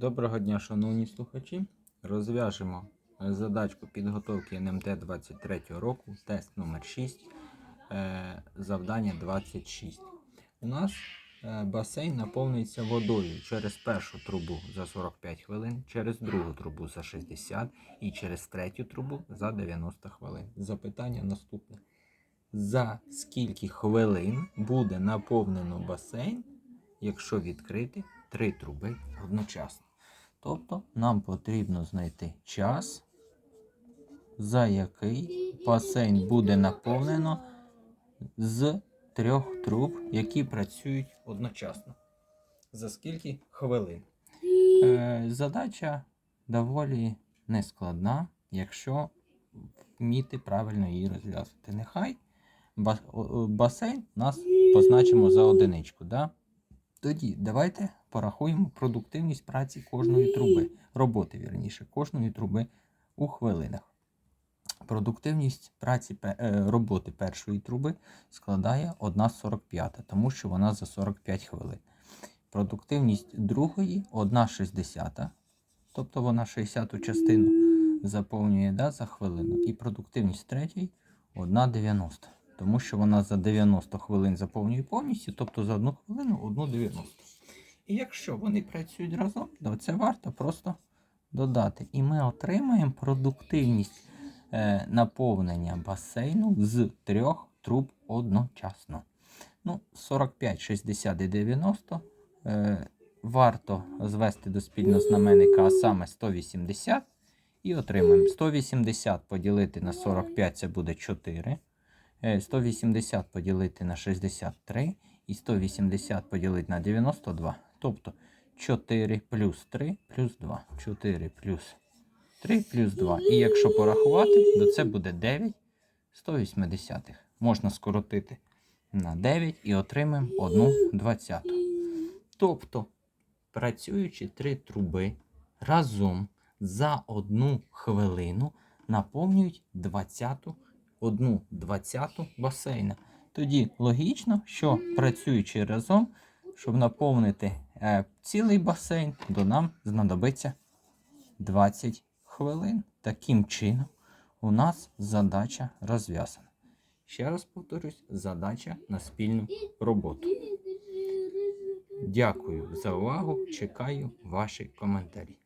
Доброго дня, шановні слухачі. Розв'яжемо задачку підготовки НМТ 23 року, тест номер 6, е, завдання 26. У нас е, басейн наповнюється водою через першу трубу за 45 хвилин, через другу трубу за 60 і через третю трубу за 90 хвилин. Запитання наступне. За скільки хвилин буде наповнено басейн, якщо відкрити три труби одночасно? Тобто нам потрібно знайти час, за який басейн буде наповнено з трьох труб, які працюють одночасно. За скільки хвилин? Е, задача доволі нескладна, якщо вміти правильно її розв'язати. Нехай басейн нас позначимо за одиничку. Да? Тоді давайте порахуємо продуктивність праці кожної труби, роботи, вірніше, кожної труби у хвилинах. Продуктивність праці е, роботи першої труби складає 1,45, тому що вона за 45 хвилин. Продуктивність другої 1,60, тобто вона 60-ту частину заповнює да, за хвилину. І продуктивність третьої 1,90, тому що вона за 90 хвилин заповнює повністю, тобто за одну хвилину 1,90. І якщо вони працюють разом, то це варто просто додати. І ми отримаємо продуктивність е, наповнення басейну з трьох труб одночасно. Ну, 45, 60 і 90 е, варто звести до спільного знаменника, а саме 180. І отримаємо 180 поділити на 45 це буде 4. Е, 180 поділити на 63 і 180 поділити на 92. Тобто 4 плюс 3 плюс 2. 4 плюс 3 плюс 2. І якщо порахувати, то це буде 9 180. Можна скоротити на 9 і отримаємо 1 двадцяту. Тобто, працюючи три труби разом за одну хвилину наповнюють 20 одну двадцяту басейна. Тоді логічно, що працюючи разом, щоб наповнити цілий басейн, то нам знадобиться 20 хвилин. Таким чином, у нас задача розв'язана. Ще раз повторюсь, задача на спільну роботу. Дякую за увагу. Чекаю ваші коментарі.